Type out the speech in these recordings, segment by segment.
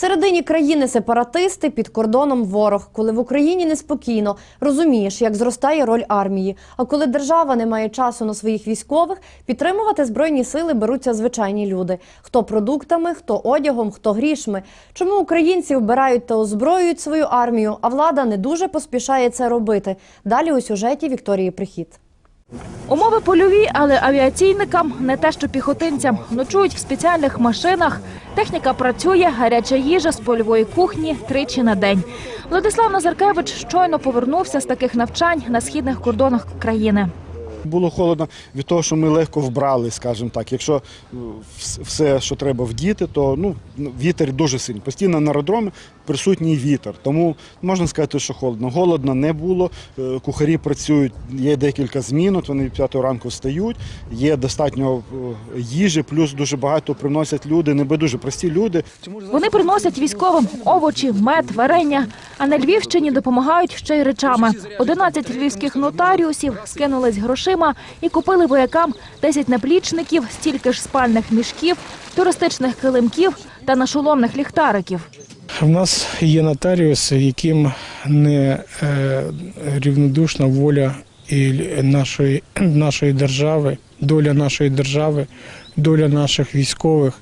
Всередині країни сепаратисти під кордоном ворог. Коли в Україні неспокійно, розумієш, як зростає роль армії. А коли держава не має часу на своїх військових, підтримувати збройні сили беруться звичайні люди: хто продуктами, хто одягом, хто грішми. Чому українці вбирають та озброюють свою армію, а влада не дуже поспішає це робити? Далі у сюжеті Вікторії Прихід. Умови польові, але авіаційникам не те, що піхотинцям. Ночують в спеціальних машинах. Техніка працює, гаряча їжа з польової кухні тричі на день. Владислав Назаркевич щойно повернувся з таких навчань на східних кордонах країни. Було холодно від того, що ми легко вбрали, скажімо так. Якщо е, все, що треба вдіти, то ну, вітер дуже сильний. Постійно на аеродромі присутній вітер. Тому можна сказати, що холодно. Голодно не було. Е, Кухарі працюють, є декілька змін, от вони в п'ятої ранку встають, є достатньо е, їжі, плюс дуже багато приносять люди, небайдуже прості люди. Вони приносять військовим овочі, мед, варення. А на Львівщині допомагають ще й речами. 11 львівських нотаріусів скинулись грошима і купили воякам 10 наплічників, стільки ж спальних мішків, туристичних килимків та нашоломних ліхтариків. В нас є нотаріуси, яким не е, рівнодушна воля нашої, нашої держави, доля нашої держави, доля наших військових.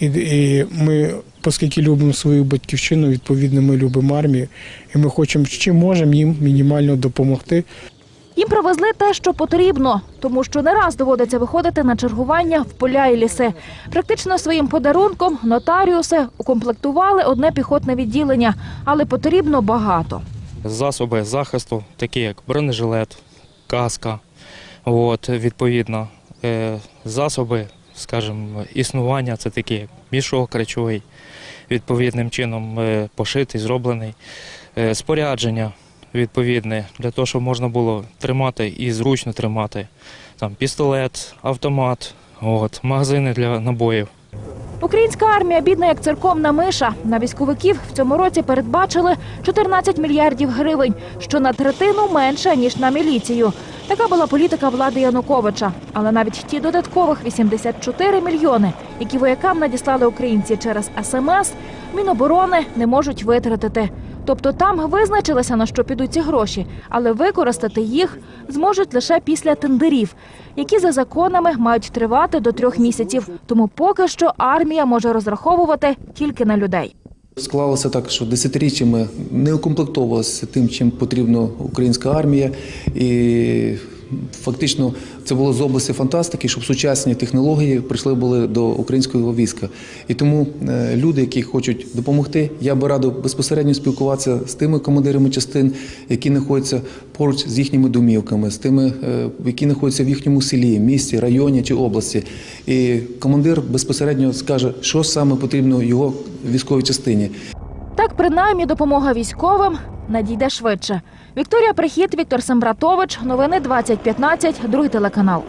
І, і ми, оскільки любимо свою батьківщину, відповідно, ми любимо армію, і ми хочемо, чим можемо їм мінімально допомогти. Їм привезли те, що потрібно, тому що не раз доводиться виходити на чергування в поля і ліси. Практично своїм подарунком нотаріуси укомплектували одне піхотне відділення, але потрібно багато. засоби захисту, такі як бронежилет, каска, от, відповідно, е, засоби, скажімо, існування це такі як мішок речовий, відповідним чином е, пошитий, зроблений, е, спорядження відповідне для того, щоб можна було тримати і зручно тримати. Там пістолет, автомат, от, магазини для набоїв. Українська армія бідна як церковна миша. На військовиків в цьому році передбачили 14 мільярдів гривень, що на третину менше ніж на міліцію. Така була політика влади Януковича. Але навіть ті додаткових 84 мільйони, які воякам надіслали українці через СМС, Міноборони не можуть витратити. Тобто там визначилися на що підуть ці гроші, але використати їх зможуть лише після тендерів, які за законами мають тривати до трьох місяців. Тому поки що армія може розраховувати тільки на людей. Склалося так, що десятиріччями не укомплектовувалася тим, чим потрібна українська армія, і фактично це було з області фантастики, щоб сучасні технології прийшли були до українського війська. І тому е, люди, які хочуть допомогти, я би радив безпосередньо спілкуватися з тими командирами частин, які знаходяться поруч з їхніми домівками, з тими, е, які знаходяться в їхньому селі, місті, районі чи області. І командир безпосередньо скаже, що саме потрібно його військовій частині. Так, принаймні, допомога військовим надійде швидше. Вікторія Прихід, Віктор Сембратович. Новини 2015, другий телеканал.